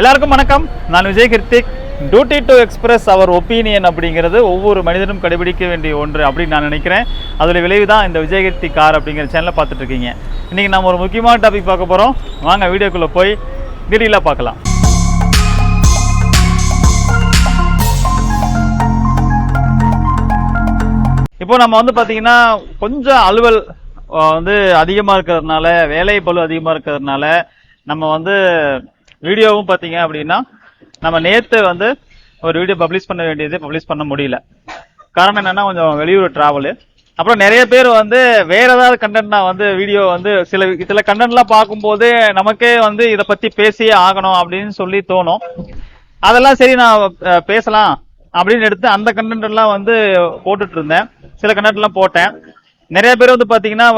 எல்லாருக்கும் வணக்கம். நான் Vijay Kiruthik. Duty to express our opinion அப்படிங்கிறது ஒவ்வொரு மனிதனும் கடைபிடிக்க வேண்டிய ஒன்று அப்படின்னு நான் நினைக்கிறேன். அதில் விளைவு தான் இந்த விஜய் கிருத்தி கார் அப்படிங்கிற சேனலை பார்த்துட்டு இருக்கீங்க இன்றைக்கி நம்ம ஒரு முக்கியமான டாபிக் பார்க்க போகிறோம் வாங்க வீடியோக்குள்ளே போய் டீட்டெயிலாக பார்க்கலாம். இப்போ நம்ம வந்து பார்த்தீங்கன்னா கொஞ்சம் அலுவல் வந்து அதிகமாக இருக்கிறதுனால வேலை பலு அதிகமாக இருக்கிறதுனால நம்ம வந்து வீடியோவும் பார்த்தீங்க அப்படின்னா நம்ம நேற்று வந்து ஒரு வீடியோ பப்ளிஷ் பண்ண வேண்டியது பப்ளிஷ் பண்ண முடியல. காரணம் என்னன்னா கொஞ்சம் வெளியூர் டிராவலு அப்புறம் நிறைய பேர் வந்து வேற ஏதாவது கண்டென்ட்னா வந்து வீடியோ வந்து சில சில கண்டென்ட்லாம் பார்க்கும்போது நமக்கே வந்து இதை பத்தி பேசியே ஆகணும் அப்படின்னு சொல்லி தோணும். அதெல்லாம் சரி நான் பேசலாம் அப்படின்னு எடுத்து அந்த கண்டென்ட் எல்லாம் வந்து போட்டுட்டு இருந்தேன். சில கண்டென்ட் எல்லாம் போட்டேன். நிறைய பேர் வந்து பாத்தீங்கன்னா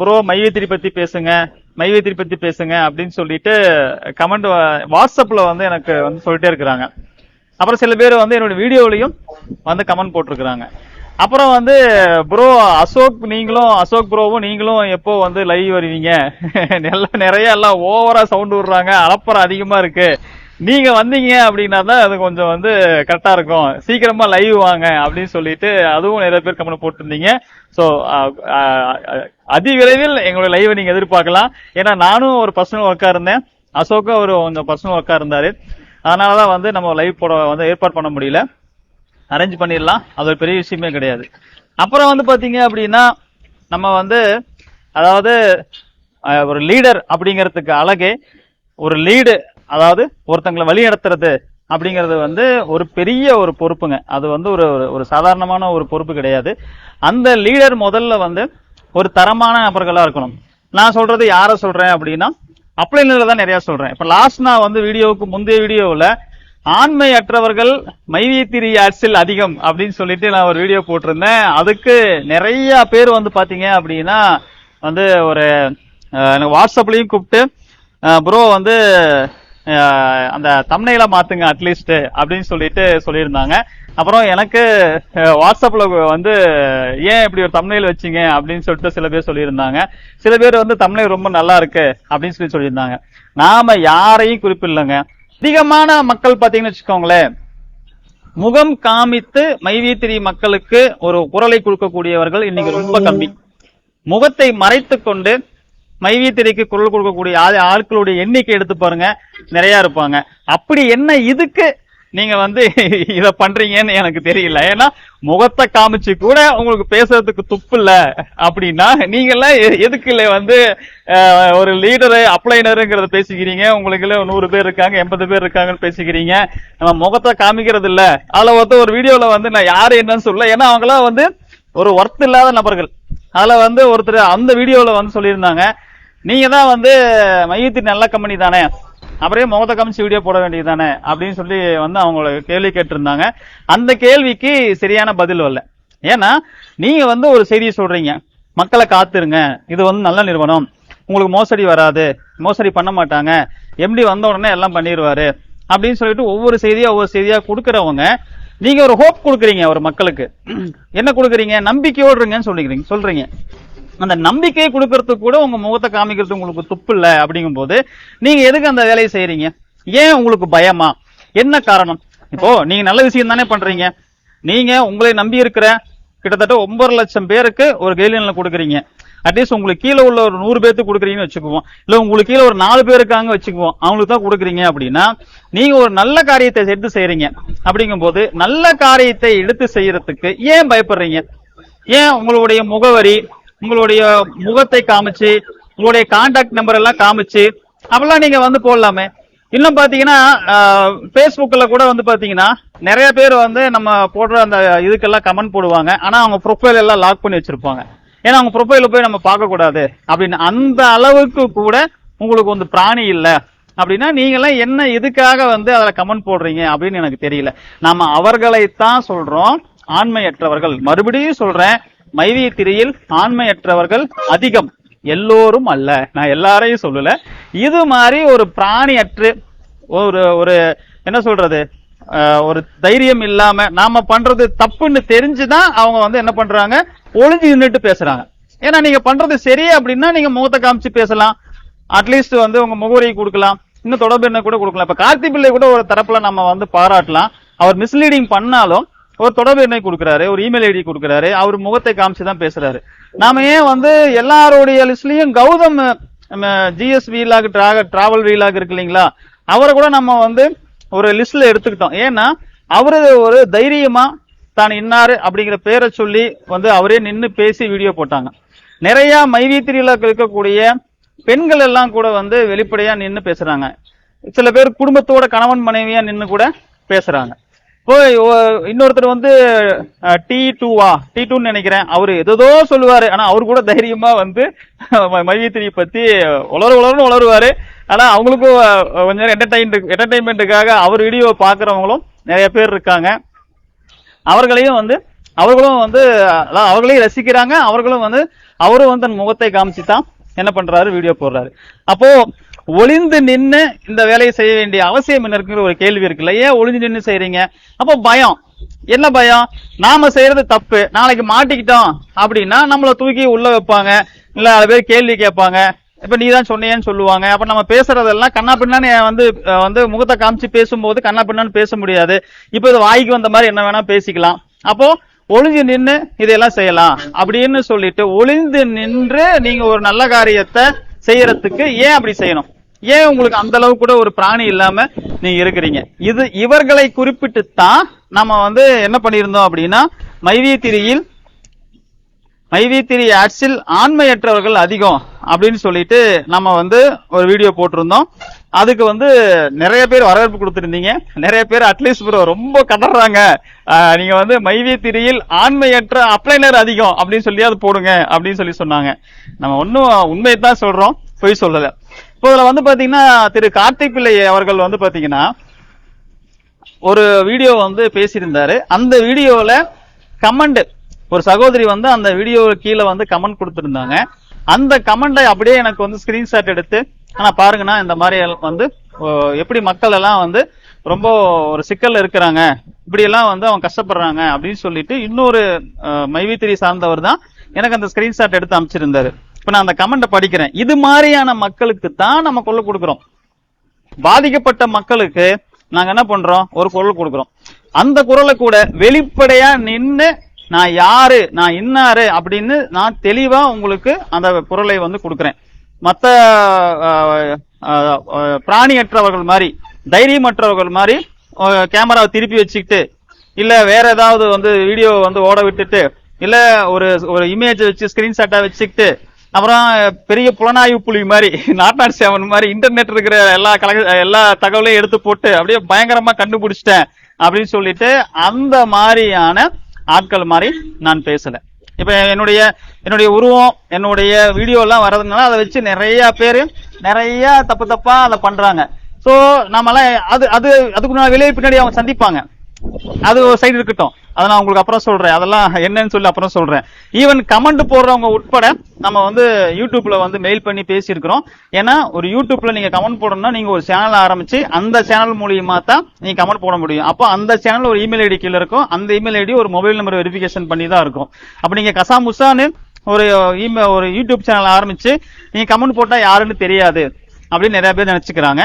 ப்ரோ மையத்திரி பத்தி பேசுங்க. மைவேத்திரி பத்தி பேசுங்க அப்படின்னு சொல்லிட்டு கமெண்ட் வாட்ஸ்அப்ல வந்து எனக்கு வந்து சொல்லிட்டே இருக்கிறாங்க. அப்புறம் சில பேர் வந்து என்னோட வீடியோலையும் வந்து கமெண்ட் போட்டிருக்கிறாங்க. அப்புறம் வந்து ப்ரோ அசோக் நீங்களும் அசோக் ப்ரோவும் நீங்களும் எப்போ வந்து லைவ் வருவீங்க? எல்லாம் நிறைய எல்லாம் ஓவரா சவுண்ட் விடுறாங்க. அலப்பறம் அதிகமா இருக்கு. நீங்க வந்தீங்க அப்படின்னா தான் அது கொஞ்சம் வந்து கரெக்டா இருக்கும். சீக்கிரமா லைவ் வாங்க அப்படின்னு சொல்லிட்டு அதுவும் நிறைய பேர் கமெண்ட் போட்டிருந்தீங்க. ஸோ அதிவிரைவில் எங்களோட லைவை நீங்க எதிர்பார்க்கலாம். ஏன்னா நானும் ஒரு பர்சனல் ஒர்க்கா இருந்தேன். அசோக்கும் ஒரு கொஞ்சம் பர்சனல் ஒர்க்கா இருந்தாரு. அதனாலதான் வந்து நம்ம லைவ் போட வந்து ஏற்பாடு பண்ண முடியல. அரேஞ்ச் பண்ணிடலாம். அது ஒரு பெரிய விஷயமே கிடையாது. அப்புறம் வந்து பாத்தீங்க அப்படின்னா நம்ம வந்து அதாவது ஒரு லீடர் அப்படிங்கிறதுக்கு அழகே ஒரு லீடு அதாவது ஒருத்தங்களை வழி நடத்துறது அப்படிங்கிறது வந்து ஒரு பெரிய ஒரு பொறுப்புங்க. அது வந்து ஒரு ஒரு- ஒரு சாதாரணமான ஒரு பொறுப்பு கிடையாது. அந்த லீடர் முதல்ல வந்து ஒரு தரமான நபர்களா இருக்கணும். நான் சொல்றது யார சொல்றேன் அப்படின்னா அப்ளைன்ல தான் நிறைய சொல்றேன். இப்ப லாஸ்ட் நான் வந்து வீடியோவுக்கு முந்தைய வீடியோவில் ஆண்மை அற்றவர்கள் மைவியத்திரி ஆட்சில் அதிகம் அப்படின்னு சொல்லிட்டு நான் ஒரு வீடியோ போட்டிருந்தேன். அதுக்கு நிறைய பேர் வந்து பாத்தீங்க அப்படின்னா வந்து ஒரு எனக்கு வாட்ஸ்அப்லயும் கூப்பிட்டு ப்ரோ வந்து அந்த தம்னையில மாத்துங்க அட்லீஸ்ட் அப்படின்னு சொல்லிட்டு சொல்லியிருந்தாங்க. அப்புறம் எனக்கு வாட்ஸ்அப்ல வந்து ஏன் இப்படி ஒரு தமிழில் வச்சீங்க? அப்படின்னு சொல்லிட்டு சில பேர் சொல்லியிருந்தாங்க. சில பேர் வந்து தமிழை ரொம்ப நல்லா இருக்கு அப்படின்னு சொல்லி சொல்லியிருந்தாங்க. நாம யாரையும் குறிப்பிடலங்க. அதிகமான மக்கள் பாத்தீங்கன்னு வச்சுக்கோங்களேன் முகம் காமித்து மைவீத்திரி மக்களுக்கு ஒரு குரலை கொடுக்கக்கூடியவர்கள் இன்னைக்கு ரொம்ப கம்மி. முகத்தை மறைத்து கொண்டு மைவீத்திரைக்கு குரல் கொடுக்கக்கூடிய ஆட்களுடைய எண்ணிக்கை எடுத்து பாருங்க. நிறைய இருப்பாங்க. அப்படி என்ன இதுக்கு நீங்க வந்து இத பண்றீங்கன்னு எனக்கு தெரியல. ஏன்னா முகத்தை காமிச்சு கூட உங்களுக்கு பேசுறதுக்கு துப்பு இல்ல. அப்படின்னா நீங்க எல்லாம் எ- எதுக்கு இல்ல வந்து ஒரு லீடரு அப்ளைனருங்கிறத பேசிக்கிறீங்க. உங்களுக்கு நூறு பேர் இருக்காங்க எண்பது பேர் இருக்காங்கன்னு பேசிக்கிறீங்க. நம்ம முகத்தை காமிக்கிறது இல்ல. அதுல வந்து ஒரு வீடியோல வந்து நான் யாரு என்னன்னு சொல்ல. ஏன்னா அவங்களாம் வந்து ஒரு ஒர்த் இல்லாத நபர்கள். அதுல வந்து ஒருத்தர் அந்த வீடியோல வந்து சொல்லியிருந்தாங்க. நீங்க தான் வந்து மையத்தின் நல்ல கம்பெனி தானே? அப்புறம் முகத்தை காமிச்சு வீடியோ போட வேண்டியது தானே அப்படின்னு சொல்லி வந்து அவங்கள கேள்வி கேட்டிருந்தாங்க. அந்த கேள்விக்கு சரியான பதில் வரல. ஏன்னா நீங்க வந்து ஒரு செய்தியை சொல்றீங்க. மக்களை காத்துருங்க. இது வந்து நல்ல நிறுவனம். உங்களுக்கு மோசடி வராது. மோசடி பண்ண மாட்டாங்க. எம்டி வந்த உடனே எல்லாம் பண்ணிடுவாரு அப்படின்னு சொல்லிட்டு ஒவ்வொரு செய்தியா ஒவ்வொரு செய்தியா கொடுக்குறவங்க நீங்க ஒரு ஹோப் கொடுக்குறீங்க ஒரு மக்களுக்கு. என்ன கொடுக்குறீங்க? நம்பிக்கையோடுங்கன்னு சொல்லிக்கிறீங்க. சொல்றீங்க. அந்த நம்பிக்கையை கொடுக்கறதுக்கு கூட உங்க முகத்தை காமிக்கிறது உங்களுக்கு துப்பு இல்ல அப்படிங்கும்போது நீங்க எதுக்கு அந்த வேலையை செய்யறீங்க ஏன் உங்களுக்கு பயமா? என்ன காரணம்? இப்போ நீங்க நல்ல விஷயம் தானே பண்றீங்க. நீங்க உங்களை நம்பி இருக்கிற கிட்டத்தட்ட ஒன்பது லட்சம் பேருக்கு ஒரு கைட்லைன்ல கொடுக்குறீங்க. அட்லீஸ்ட் உங்களுக்கு கீழே உள்ள ஒரு நூறு பேருக்கு கொடுக்குறீங்கன்னு வச்சுக்குவோம். இல்ல உங்களுக்கு கீழே ஒரு நாலு பேர் இருக்காங்க வச்சுக்குவோம். அவங்களுக்கு தான் கொடுக்குறீங்க அப்படின்னா நீங்க ஒரு நல்ல காரியத்தை எடுத்து செய்றீங்க. அப்படிங்கும்போது நல்ல காரியத்தை எடுத்து செய்யறதுக்கு ஏன் பயப்படுறீங்க? ஏன் உங்களுடைய முகவரி உங்களுடைய முகத்தை காமிச்சு உங்களுடைய கான்டாக்ட் நம்பர் எல்லாம் காமிச்சு அப்பெல்லாம் நீங்க வந்து போடலாமே. இன்னும் பாத்தீங்கன்னா பேஸ்புக்ல கூட வந்து பாத்தீங்கன்னா நிறைய பேர் வந்து நம்ம போடுற அந்த இதுக்கெல்லாம் கமெண்ட் போடுவாங்க. ஆனா அவங்க ப்ரொஃபைல் எல்லாம் லாக் பண்ணி வச்சிருப்பாங்க. ஏன்னா அவங்க ப்ரொஃபைல போய் நம்ம பார்க்க கூடாது அப்படின்னு அந்த அளவுக்கு கூட உங்களுக்கு வந்து பிராணி இல்லை. அப்படின்னா நீங்களாம் என்ன எதுக்காக வந்து அதில் கமெண்ட் போடுறீங்க அப்படின்னு எனக்கு தெரியல. நாம அவர்களைத்தான் சொல்றோம். ஆண்மையற்றவர்கள். மறுபடியும் சொல்றேன். மைவிய திரையில் ஆண்மையற்றவர்கள் அதிகம். எல்லோரும் அல்ல. நான் எல்லாரையும் சொல்லல. இது மாதிரி ஒரு பிராணி அற்று ஒரு ஒரு என்ன சொல்றது? ஒரு தைரியம் இல்லாம நாம பண்றது தப்புன்னு தெரிஞ்சுதான் அவங்க வந்து என்ன பண்றாங்க? ஒளிஞ்சு நின்னுட்டு பேசுறாங்க. ஏன்னா நீங்க பண்றது சரி அப்படின்னா நீங்க முகத்தை காமிச்சு பேசலாம். அட்லீஸ்ட் வந்து உங்க முகவரியை கொடுக்கலாம். இன்னும் தொடர்பு என்ன கூட கொடுக்கலாம். இப்ப கார்த்தி பிள்ளை கூட ஒரு தரப்புல நம்ம வந்து பாராட்டலாம். அவர் மிஸ்லீடிங் பண்ணாலும் ஒரு தொடர்பு எண்ணை கொடுக்குறாரு ஒரு இமெயில் ஐடி கொடுக்குறாரு அவர் முகத்தை காமிச்சு தான் பேசுறாரு. நாம ஏன் வந்து எல்லாருடைய லிஸ்ட்லயும் கௌதம் ஜிஎஸ் வீலாக டிராவல் வீலாக இருக்கு இல்லைங்களா? அவரை கூட நம்ம வந்து ஒரு லிஸ்ட்ல எடுத்துக்கிட்டோம். ஏன்னா அவரு ஒரு தைரியமா தான் இன்னாரு அப்படிங்கிற பேரை சொல்லி வந்து அவரே நின்று பேசி வீடியோ போட்டாங்க. நிறைய மைவீத்திரியில இருக்கக்கூடிய பெண்கள் எல்லாம் கூட வந்து வெளிப்படையா நின்று பேசுறாங்க. சில பேர் குடும்பத்தோட கணவன் மனைவியா நின்று கூட பேசுறாங்க. இப்போ இன்னொருத்தர் வந்து டி டூவா டி டூன்னு நினைக்கிறேன். அவர் எதோ சொல்லுவாரு. ஆனா அவரு கூட தைரியமா வந்து மைவித்திரி பத்தி உளர உளர்னு உளருவாரு ஆனா அவங்களுக்கும் கொஞ்சம் நேரம் என்டர்டைன்மெண்ட்டுக்காக அவர் வீடியோ பாக்குறவங்களும் நிறைய பேர் இருக்காங்க. அவர்களையும் வந்து அவர்களும் வந்து அதாவது அவர்களையும் ரசிக்கிறாங்க. அவர்களும் வந்து அவரும் வந்து தன் முகத்தை காமிச்சு தான் என்ன பண்றாரு வீடியோ போடுறாரு. அப்போ ஒளிந்து நின்று இந்த வேலையை செய்ய வேண்டிய அவசியம் என்ன இருக்குங்கிற ஒரு கேள்வி இருக்குல்ல ஏன் ஒளிஞ்சு நின்று செய்யறீங்க அப்போ பயம். என்ன பயம்? நாம செய்யறது தப்பு. நாளைக்கு மாட்டிக்கிட்டோம் அப்படின்னா நம்மள தூக்கி உள்ள வைப்பாங்க. இல்ல அது பேர் கேள்வி கேட்பாங்க. இப்ப நீ தான் சொன்னியேன்னு சொல்லுவாங்க. அப்ப நம்ம பேசுறதெல்லாம் கண்ணா பின்னான்னு வந்து வந்து முகத்தை காமிச்சு பேசும்போது கண்ணா பின்னான்னு பேச முடியாது. இப்ப இது வாய்க்கு வந்த மாதிரி என்ன வேணா பேசிக்கலாம். அப்போ ஒளிஞ்சு நின்று இதெல்லாம் செய்யலாம் அப்படின்னு சொல்லிட்டு ஒளிந்து நின்று நீங்க ஒரு நல்ல காரியத்தை செய்யறதுக்கு ஏன் அப்படி செய்யணும்? ஏன் உங்களுக்கு அந்த அளவு கூட ஒரு பிராணி இல்லாம நீங்க இருக்கிறீங்க? இது இவர்களை குறிப்பிட்டு தான் நம்ம வந்து என்ன பண்ணியிருந்தோம் அப்படின்னா மைவித்திரியில் மைவித்திரி ஆட்ஸில் ஆண்மையற்றவர்கள் அதிகம் அப்படின்னு சொல்லிட்டு நம்ம வந்து ஒரு வீடியோ போட்டிருந்தோம். அதுக்கு வந்து நிறைய பேர் வரவேற்பு கொடுத்துருந்தீங்க. நிறைய பேர் அட்லீஸ்ட் ப்ரோ ரொம்ப கதறாங்க. நீங்க வந்து மைவித்திரியில் ஆண்மையற்ற அப்ளைனர் அதிகம் அப்படின்னு சொல்லி அது போடுங்க அப்படின்னு சொல்லி சொன்னாங்க. நம்ம ஒன்றும் உண்மையை தான் சொல்றோம். பொய் சொல்லல. இப்போ இதுல வந்து பாத்தீங்கன்னா திரு கார்த்திக் பிள்ளை அவர்கள் வந்து பாத்தீங்கன்னா ஒரு வீடியோ வந்து பேசியிருந்தாரு. அந்த வீடியோல கமெண்ட் ஒரு சகோதரி வந்து அந்த வீடியோ கீழே வந்து கமெண்ட் கொடுத்திருந்தாங்க. அந்த கமெண்டை அப்படியே எனக்கு வந்து ஸ்கிரீன்ஷாட் எடுத்து ஆனா பாருங்கன்னா இந்த மாதிரி வந்து எப்படி மக்கள் எல்லாம் வந்து ரொம்ப ஒரு சிக்கல்ல இருக்கிறாங்க. இப்படி எல்லாம் வந்து அவங்க கஷ்டப்படுறாங்க அப்படின்னு சொல்லிட்டு இன்னொரு மைவித்திரி சார்ந்தவர் தான் எனக்கு அந்த ஸ்கிரீன்ஷாட் எடுத்து அமைச்சிருந்தாரு இப்ப நான் அந்த கமெண்ட்டை படிக்கிறேன். இது மாதிரியான மக்களுக்கு தான் நம்ம கொள்ள கொடுக்குறோம். பாதிக்கப்பட்ட மக்களுக்கு நாங்க என்ன பண்றோம்? ஒரு குரல் கொடுக்கிறோம். அந்த குரலை கூட வெளிப்படையா நின்று நான் யாரு நான் இன்னாரு அப்படின்னு நான் தெளிவா உங்களுக்கு அந்த குரலை வந்து கொடுக்குறேன். மத்த பிராணியற்றவர்கள் மாதிரி தைரியமற்றவர்கள் மாதிரி கேமராவை திருப்பி வச்சுக்கிட்டு இல்ல வேற ஏதாவது வந்து வீடியோ வந்து ஓட விட்டுட்டு இல்ல ஒரு ஒரு இமேஜ் வச்சு ஸ்கிரீன்ஷாட்டா வச்சுக்கிட்டு அப்புறம் பெரிய புலனாய்வு புலி மாதிரி நாட்நாட் சேவன் மாதிரி இன்டர்நெட் இருக்கிற எல்லா கலக எல்லா தகவலையும் எடுத்து போட்டு அப்படியே பயங்கரமா கண்டுபிடிச்சிட்டேன் அப்படின்னு சொல்லிட்டு அந்த மாதிரியான ஆட்கள் மாதிரி நான் பேசல. இப்ப என்னுடைய என்னுடைய உருவம் என்னுடைய வீடியோ எல்லாம் வர்றதுனால அதை வச்சு நிறைய பேர் நிறைய தப்பு தப்பா அதை பண்றாங்க. ஸோ நம்மளாம் அது அது அதுக்கு நான் வெளியே பின்னாடி அவங்க சந்திப்பாங்க. அது ஒரு சைடு இருக்கட்டும். அதை நான் உங்களுக்கு அப்புறம் சொல்றேன். அதெல்லாம் என்னன்னு சொல்லி அப்புறம் சொல்றேன். ஈவன் கமெண்ட் போடுறவங்க உட்பட நம்ம வந்து யூடியூப்ல வந்து மெயில் பண்ணி பேசியிருக்கிறோம். ஏன்னா ஒரு யூடியூப்ல நீங்க கமெண்ட் போடணும்னா நீங்க ஒரு சேனல் ஆரம்பிச்சு அந்த சேனல் மூலியமா தான் நீங்க கமெண்ட் போட முடியும். அப்போ அந்த சேனல் ஒரு இமெயில் ஐடி கீழே இருக்கும். அந்த இமெயில் ஐடி ஒரு மொபைல் நம்பர் வெரிஃபிகேஷன் பண்ணி தான் இருக்கும். அப்ப நீங்க கசாமுசான்னு ஒரு இமெயில் ஒரு யூடியூப் சேனல் ஆரம்பிச்சு நீங்க கமெண்ட் போட்டா யாருன்னு தெரியாது. அப்படின்னு நிறைய பேர் நினைச்சுக்கிறாங்க.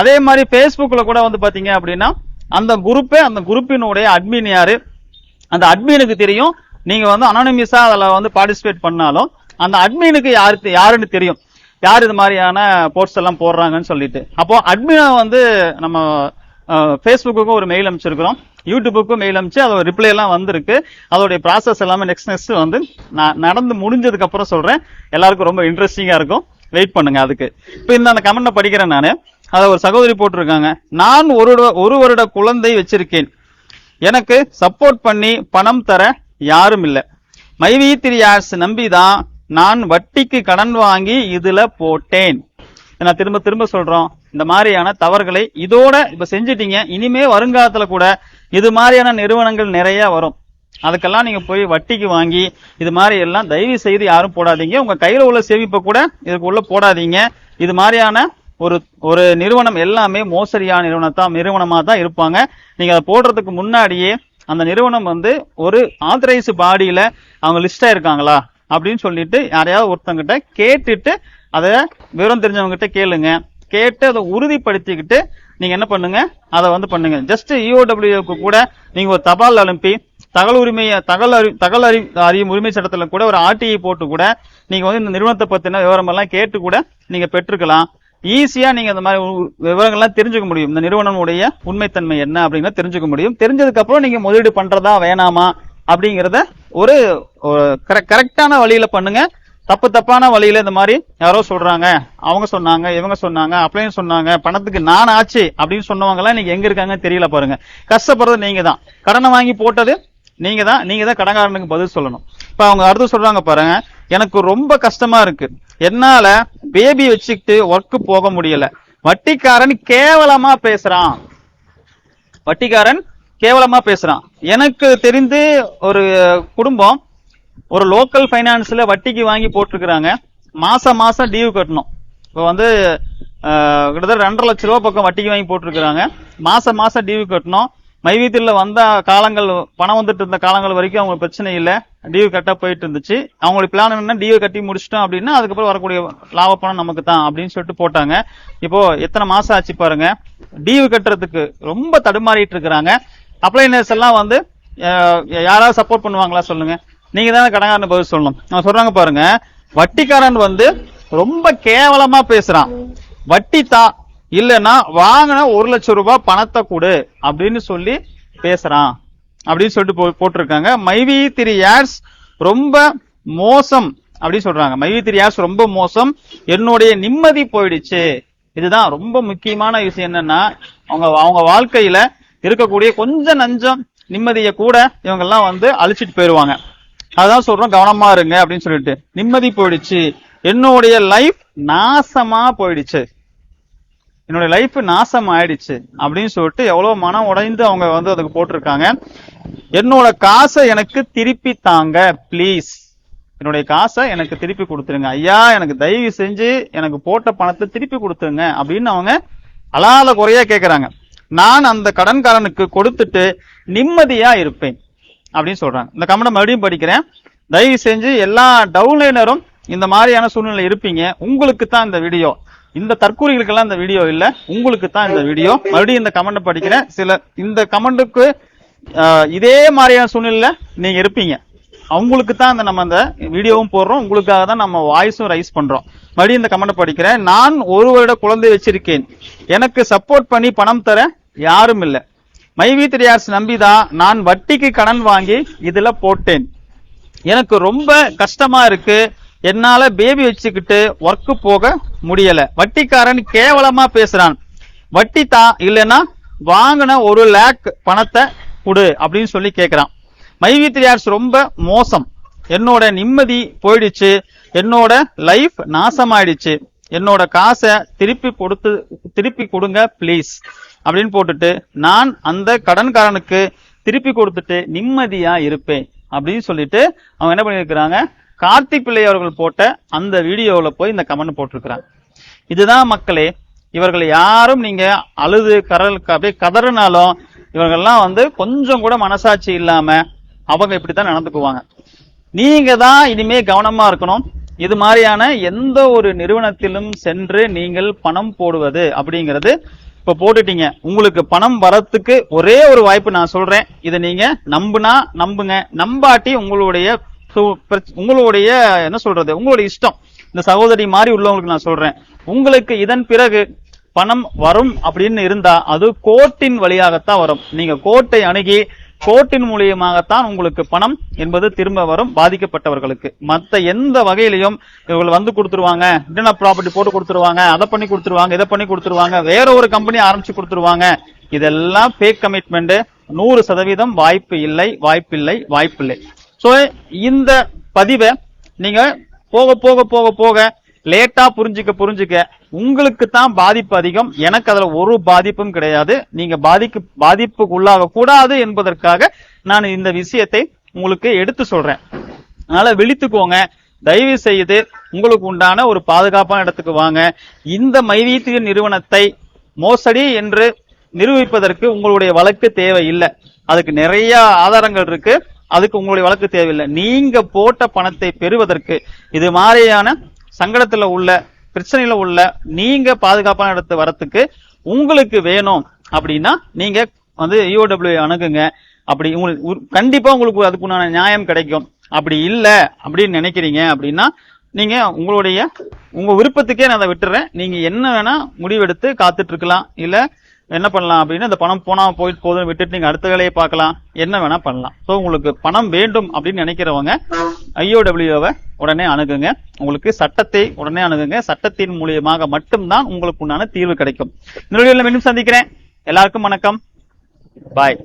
அதே மாதிரி Facebookல கூட வந்து பாத்தீங்க அப்படின்னா அந்த குரூப்பே அந்த குரூப்பினுடைய அட்மின் யாரு? அந்த அட்மினுக்கு தெரியும். நீங்க வந்து அனானிமஸா அதில் வந்து பார்ட்டிசிபேட் பண்ணாலும் அந்த அட்மினுக்கு யாரு யாருன்னு தெரியும். யார் இது மாதிரியான போஸ்ட் எல்லாம் போடுறாங்கன்னு சொல்லிட்டு. அப்போ அட்மினை வந்து நம்ம ஃபேஸ்புக்குக்கும் ஒரு மெயில் அனுப்பிச்சிருக்கிறோம். யூடியூபுக்கும் மெயில் அனுப்பிச்சு அதோட ரிப்ளை எல்லாம் வந்திருக்கு. அதோடைய ப்ராசஸ் எல்லாமே நெக்ஸ்ட் நெக்ஸ்ட் வந்து நான் நடந்து முடிஞ்சதுக்கு அப்புறம் சொல்றேன். எல்லாருக்கும் ரொம்ப இன்ட்ரெஸ்டிங்கா இருக்கும். வெயிட் பண்ணுங்க அதுக்கு. இப்போ இந்த அந்த கமெண்ட்டை படிக்கிறேன் நான். அதை ஒரு சகோதரி போட்டிருக்காங்க. நான் ஒரு ஒரு வருட குழந்தை வச்சிருக்கேன். எனக்கு சப்போர்ட் பண்ணி பணம் தர யாரும் இல்லை. மைவி த்ரீ ஆர்ஸ் நம்பிதான் நான் வட்டிக்கு கடன் வாங்கி இதுல போட்டேன். நான் திரும்ப திரும்ப சொல்றோம். இந்த மாதிரியான தவறுகளை இதோட இப்ப செஞ்சிட்டீங்க. இனிமே வருங்காலத்துல கூட இது மாதிரியான நிறுவனங்கள் நிறைய வரும். அதுக்கெல்லாம் நீங்க போய் வட்டிக்கு வாங்கி இது மாதிரி எல்லாம் தயவு செய்து யாரும் போடாதீங்க. உங்க கையில உள்ள சேமிப்பை கூட இதுக்குள்ள போடாதீங்க. இது மாதிரியான ஒரு ஒரு நிறுவனம் எல்லாமே மோசடியான நிறுவனத்தான் நிறுவனமாக தான் இருப்பாங்க. நீங்கள் அதை போடுறதுக்கு முன்னாடியே அந்த நிறுவனம் வந்து ஒரு ஆத்தரைஸ் பாடியில் அவங்க லிஸ்டாக இருக்காங்களா? அப்படின்னு சொல்லிட்டு யாரையாவது ஒருத்தங்கிட்ட கேட்டுட்டு அதை விவரம் தெரிஞ்சவங்ககிட்ட கேளுங்க. கேட்டு அதை உறுதிப்படுத்திக்கிட்டு நீங்கள் என்ன பண்ணுங்க? அதை வந்து பண்ணுங்க. ஜஸ்ட் இஓடபிள்யூக்கு கூட நீங்கள் ஒரு தபால் அனுப்பி தகவல் உரிமையை தகவல் அறி தகவல் அறி அறியும் உரிமை சட்டத்தில் கூட ஒரு ஆர்டிஐ போட்டு கூட நீங்கள் வந்து இந்த நிறுவனத்தை பற்றின விவரம் எல்லாம் கேட்டு கூட நீங்கள் பெற்றுக்கலாம். ஈஸியா நீங்க இந்த மாதிரி விவரங்கள்லாம் தெரிஞ்சுக்க முடியும். இந்த நிறுவனமுடைய உண்மைத்தன்மை என்ன அப்படிங்கறத தெரிஞ்சுக்க முடியும். தெரிஞ்சதுக்கு அப்புறம் நீங்க முதலீடு பண்றதா வேணாமா அப்படிங்கறத ஒரு கரெக்டான வழியில பண்ணுங்க. தப்பு தப்பான வழியில இந்த மாதிரி யாரோ சொல்றாங்க. அவங்க சொன்னாங்க இவங்க சொன்னாங்க அப்படின்னு சொன்னாங்க. பணத்துக்கு நான் ஆச்சு அப்படின்னு சொன்னவங்க எல்லாம் எங்கே எங்க இருக்காங்க தெரியல பாருங்க. கஷ்டப்படுறது நீங்க தான். கடனை வாங்கி போட்டது நீங்க தான். நீங்க தான் கடன்காரனுக்கு பதில் சொல்லணும். இப்ப அவங்க அடுத்து சொல்றாங்க பாருங்க. எனக்கு ரொம்ப கஷ்டமா இருக்கு. என்னால பேபி வச்சுக்கிட்டு ஒர்க்கு போக முடியல. வட்டிக்காரன் கேவலமா பேசுறான். வட்டிக்காரன் கேவலமா பேசுறான். எனக்கு தெரிந்து ஒரு குடும்பம் ஒரு லோக்கல் ஃபைனான்ஸ்ல வட்டிக்கு வாங்கி போட்டிருக்கிறாங்க. மாசம் மாசம் டியூ கட்டணும். இப்போ வந்து கிட்டத்தட்ட ரெண்டரை லட்ச ரூபா பக்கம் வட்டிக்கு வாங்கி போட்டிருக்கிறாங்க. மாசம் மாசம் டியூ கட்டணும். மைவீத்தில் வந்த காலங்கள் பணம் வந்துட்டு இருந்த காலங்கள் வரைக்கும் அவங்களுக்கு பிரச்சனை இல்லை. டியூ கட்ட போயிட்டு இருந்துச்சு. அவங்களுக்கு பிளான் என்ன டியூ கட்டி முடிச்சிட்டோம் அப்படின்னா அதுக்கப்புறம் வரக்கூடிய லாப பணம் நமக்கு தான் அப்படின்னு சொல்லிட்டு போட்டாங்க. இப்போ எத்தனை மாசம் ஆச்சு பாருங்க. டியூ கட்டுறதுக்கு ரொம்ப தடுமாறிட்டு இருக்கிறாங்க. அப்ளைனர்ஸ் எல்லாம் வந்து யாராவது சப்போர்ட் பண்ணுவாங்களா சொல்லுங்க. நீங்க தானே கடங்காரன் பதில் சொல்லணும். நான் சொல்றாங்க பாருங்க. வட்டிக்காரன் வந்து ரொம்ப கேவலமா பேசுறான். வட்டி தா இல்லைன்னா வாங்கின ஒரு லட்சம் ரூபாய் பணத்தை கொடு அப்படின்னு சொல்லி பேசுறான். அப்படின்னு சொல்லிட்டு போ- போட்டிருக்காங்க. மைவி திரு யார்ஸ் ரொம்ப மோசம் அப்படின்னு சொல்றாங்க. மைவி திரு யார்ஸ் ரொம்ப மோசம். என்னுடைய நிம்மதி போயிடுச்சு. இதுதான் ரொம்ப முக்கியமான விஷயம் என்னன்னா அவங்க அவங்க வாழ்க்கையில இருக்கக்கூடிய கொஞ்சம் நஞ்சம் நிம்மதியை கூட இவங்க எல்லாம் வந்து அழிச்சிட்டு போயிருவாங்க. அதான் சொல்றோம் கவனமா இருங்க அப்படின்னு சொல்லிட்டு. நிம்மதி போயிடுச்சு. என்னுடைய லைஃப் நாசமா போயிடுச்சு. என்னோட லைஃப் நாசம் ஆயிடுச்சு அப்படின்னு சொல்லிட்டு எவ்வளவு மனம் உடைந்து அவங்க வந்து அதுக்கு போட்டிருக்காங்க. என்னோட காசை எனக்கு திருப்பி தாங்க ப்ளீஸ் என்னுடைய காசை எனக்கு திருப்பி கொடுத்துருங்க. ஐயா எனக்கு தயவு செஞ்சு எனக்கு போட்ட பணத்தை திருப்பி கொடுத்துருங்க அப்படின்னு அவங்க அலாத குறையா கேட்கிறாங்க நான் அந்த கடன்காரனுக்கு கொடுத்துட்டு நிம்மதியா இருப்பேன் அப்படின்னு சொல்றாங்க. இந்த கமெண்ட் மறுபடியும் படிக்கிறேன். தயவு செஞ்சு எல்லா டவுன்லைனரும் இந்த மாதிரியான சூழ்நிலை இருப்பீங்க. உங்களுக்கு தான் இந்த வீடியோ இந்த தற்கூரிகளுக்கெல்லாம் இந்த வீடியோ இல்ல. உங்களுக்கு தான் இந்த வீடியோ. மறுபடியும் இந்த கமெண்ட் படிக்கிறேன். சில இந்த கமெண்ட்டுக்கு இதே மாதிரியான சூழ்நிலையில நீங்க இருப்பீங்க. அவங்களுக்கு தான் இந்த நம்ம அந்த வீடியோவும் போடுறோம். உங்களுக்காக தான் நம்ம வாய்ஸும் ரைஸ் பண்றோம். மறுபடியும் இந்த கமெண்ட் படிக்கிறேன். நான் ஒரு வருட குழந்தை வச்சிருக்கேன். எனக்கு சப்போர்ட் பண்ணி பணம் தர யாரும் இல்லை. மைவி திரியார்ஸ் நம்பிதான் நான் வட்டிக்கு கடன் வாங்கி இதுல போட்டேன். எனக்கு ரொம்ப கஷ்டமா இருக்கு. என்னால பேபி வச்சுக்கிட்டு ஒர்க் போக முடியல. வட்டிக்காரன் கேவலமா பேசுறான். வட்டி தான் இல்லைன்னா வாங்கின ஒரு லேக் பணத்தை கொடு அப்படின்னு சொல்லி கேட்கிறான் மைவித்ரியார்ஸ் ரொம்ப மோசம். என்னோட நிம்மதி போயிடுச்சு. என்னோட லைஃப் நாசமாயிடுச்சு. என்னோட காசை திருப்பி கொடுத்து திருப்பி கொடுங்க ப்ளீஸ் அப்படின்னு போட்டுட்டு நான் அந்த கடன்காரனுக்கு திருப்பி கொடுத்துட்டு நிம்மதியா இருப்பேன் அப்படின்னு சொல்லிட்டு அவங்க என்ன பண்ணியிருக்கிறாங்க கார்த்திக் பிள்ளை அவர்கள் போட்ட அந்த வீடியோவில் போய் இந்த கமெண்ட் போட்டிருக்கிறாங்க. இதுதான் மக்களே இவர்கள் யாரும் நீங்க அழுது கரல் அப்படியே கதறினாலும் இவர்கள்லாம் வந்து கொஞ்சம் கூட மனசாட்சி இல்லாம அவங்க இப்படித்தான் நடந்துக்குவாங்க நீங்க தான் இனிமே கவனமா இருக்கணும். இது மாதிரியான எந்த ஒரு நிறுவனத்திலும் சென்று நீங்கள் பணம் போடுவது அப்படிங்கிறது இப்ப போட்டுட்டீங்க. உங்களுக்கு பணம் வரத்துக்கு ஒரே ஒரு வாய்ப்பு நான் சொல்றேன். இதை நீங்க நம்புனா நம்புங்க. நம்பாட்டி உங்களுடைய உங்களுடைய என்ன சொல்றது உங்களுடைய இஷ்டம். இந்த சகோதரி மாதிரி உள்ளவங்களுக்கு நான் சொல்றேன். உங்களுக்கு இதன் பிறகு பணம் வரும் அப்படின்னு இருந்தா அது கோர்ட்டின் வழியாகத்தான் வரும். நீங்க கோர்ட்டை அணுகி கோர்ட்டின் மூலியமாகத்தான் உங்களுக்கு பணம் என்பது திரும்ப வரும் பாதிக்கப்பட்டவர்களுக்கு. மற்ற எந்த வகையிலையும் இவர்கள் வந்து கொடுத்துருவாங்க. இன்டர்னல் ப்ராப்பர்ட்டி போட்டு கொடுத்துருவாங்க அதை பண்ணி கொடுத்துருவாங்க இதை பண்ணி கொடுத்துருவாங்க வேற ஒரு கம்பெனி ஆரம்பிச்சு கொடுத்துருவாங்க. இதெல்லாம் ஃபேக் கமிட்மெண்ட் நூறு சதவீதம் வாய்ப்பு இல்லை வாய்ப்பில்லை வாய்ப்பில்லை. சோ இந்த பதிவை நீங்க போக போக போக போக லேட்டா புரிஞ்சுக்க புரிஞ்சுக்க உங்களுக்கு தான் பாதிப்பு அதிகம். எனக்கு அதுல ஒரு பாதிப்பும் கிடையாது. நீங்க பாதிக்கு பாதிப்புக்கு உள்ளாக கூடாது என்பதற்காக நான் இந்த விஷயத்தை உங்களுக்கு எடுத்து சொல்றேன். அதனால விழித்துக்கோங்க. தயவு செய்து உங்களுக்கு உண்டான ஒரு பாதுகாப்பான இடத்துக்கு வாங்க. இந்த மைவீத்திய நிறுவனத்தை மோசடி என்று நிரூபிப்பதற்கு உங்களுடைய வழக்கு தேவையில்லை. அதுக்கு நிறைய ஆதாரங்கள் இருக்கு. அதுக்கு உங்களுடைய வழக்கு தேவையில்லை. நீங்க போட்ட பணத்தை பெறுவதற்கு இது மாதிரியான சங்கடத்துல உள்ள பிரச்சனையில உள்ள நீங்க பாதுகாப்பான இடத்து வரத்துக்கு உங்களுக்கு வேணும் அப்படின்னா நீங்க வந்து யூஓடபிள்யூ இஓடபிள்யூ அணுகுங்க. அப்படி உங்களுக்கு கண்டிப்பா உங்களுக்கு அதுக்குண்டான நியாயம் கிடைக்கும். அப்படி இல்லை அப்படின்னு நினைக்கிறீங்க அப்படின்னா நீங்க உங்களுடைய உங்க விருப்பத்துக்கே நான் அதை விட்டுறேன். நீங்க என்ன வேணா முடிவெடுத்து காத்துட்டு இருக்கலாம். இல்ல என்ன பண்ணலாம் அப்படின்னா இந்த பணம் போனா போயிட்டு போதும் விட்டுட்டு நீங்க அடுத்த வேலையை பார்க்கலாம். என்ன வேணா பண்ணலாம். ஸோ உங்களுக்கு பணம் வேண்டும் அப்படின்னு நினைக்கிறவங்க ஐஓடபிள்யூவை உடனே அணுகுங்க. உங்களுக்கு சட்டத்தை உடனே அணுகுங்க. சட்டத்தின் மூலியமாக மட்டும்தான் உங்களுக்கு உண்டான தீர்வு கிடைக்கும். இந்த வீடியோல மீண்டும் சந்திக்கிறேன். எல்லாருக்கும் வணக்கம். பாய்